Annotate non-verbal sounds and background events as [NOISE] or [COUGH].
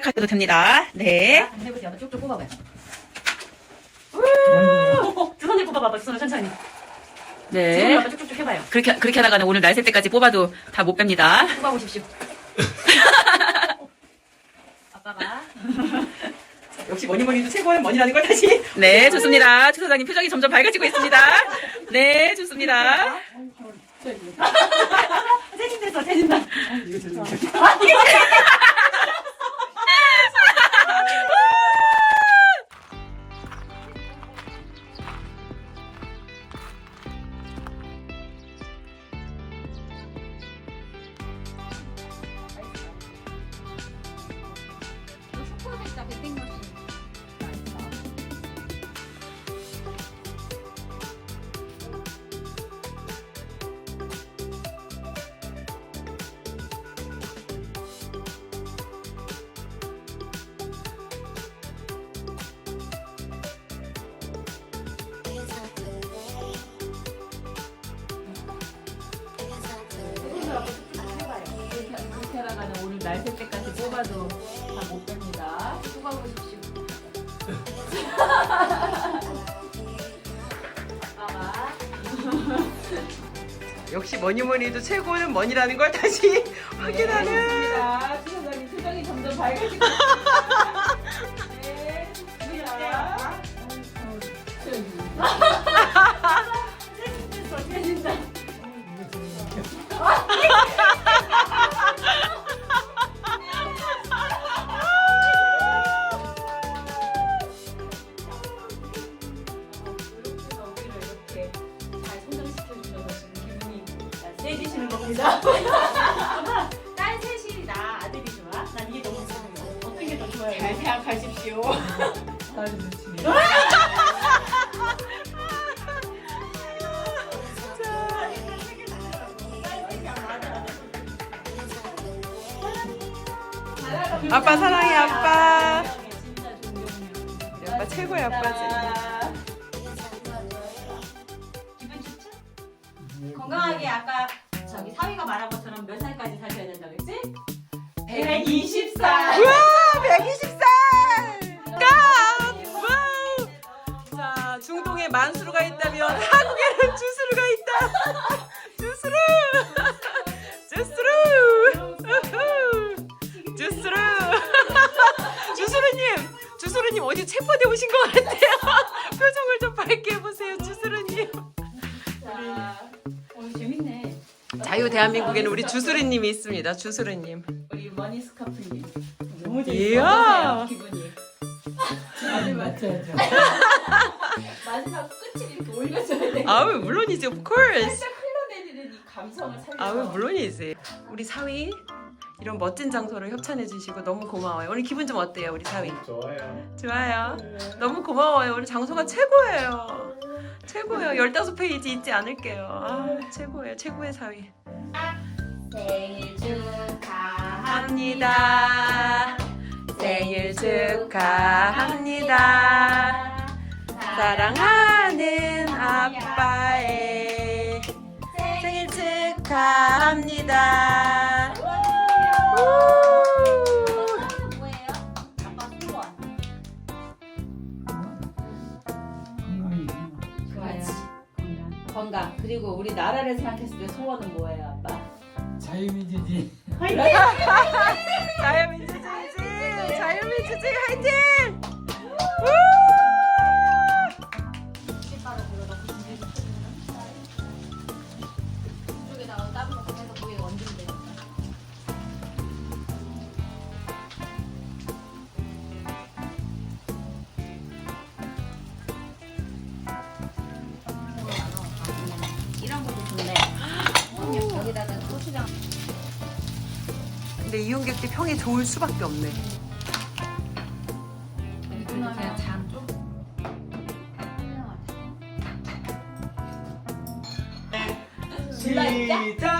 가셔도 됩니다. 네. 한번 해보세요. 한번 쭉쭉 뽑아봐요. 아이고. 두 손에 뽑아봐봐. 두 손을 천천히. 두 손을 네. 한번 쭉쭉쭉 해봐요. 그렇게, 그렇게 하다가는 오늘 날셀 때까지 뽑아도 다 못 뺍니다. 뽑아보십시오. 아빠가 역시 뭐니 뭐니 해도 최고는 뭐니라는 걸 다시. 네, 좋습니다. 최 사장님 표정이 점점 밝아지고 있습니다. 네, 좋습니다. 세진 됐어. 세진다. 이거 저 이렇 게 하다가는 오늘 날셀 때까지 뽑아도 다 못 뺍니다. 뽑아보십시오. 아빠가 역시 뭐니 뭐니 해도 최고는 뭐니라는 걸 다시 [LAUGHS] 확인하는. 좋습니다. 최 사장님 표정이 점점 밝아지고 세지시는 겁니다. [LAUGHS] 딸 셋이 나 아들이 좋아? 난 이게 너무 좋아요. 어떤 게 더 좋아요? 잘 생각하십시오. 아빠 사랑해, 아빠. 진짜 존경해요. 아빠 최고야, 아빠지. 말한 것처럼 몇 살까지 사셔야 된다 그랬지? 120살. 우와, 120살! 까! 와우! 자, 중동에 만수르가 있다면 한국에는 주스루가 있다. 주스루! 주스루! 우후! 주스루! 주스루님! 주스루님 어디 체포돼 오신 것 같아요. [LAUGHS] 표정을 좀 밝게 해보세요, 자유 대한민국에는 우리 주스루님이 있습니다, 주스루님. 우리 머니 스카프님. 너무. 재밌어요. 기분이. 아주 맞춰야죠. [LAUGHS] 마지막 끝을 이렇게 올려줘야 돼. 아우, 물론이지, of course. 살짝 흘러내리는 이 감성을 살려서. 아우 물론이지. 우리 사위 이런 멋진 장소를 협찬해 주시고 너무 고마워요. 오늘 기분 좀 어때요, 우리 사위? 좋아요. 좋아요. 너무 고마워요. 우리 장소가 최고예요. 최고예요. 15페이지 잊지 않을게요. 아, 최고예요. 최고의 사위. 생일 축하합니다. 합니다. 생일 축하합니다. 사랑하는 아빠의 생일 축하합니다. 그리고 우리 나라를 생각했을 때 소원은 뭐예요, 아빠? 자유민주주의. [LAUGHS] 자유민주주의 자유민주주의 화이팅! 근데 이용객들 평이 좋을 수밖에 없네. 그냥 장 좀. 시작.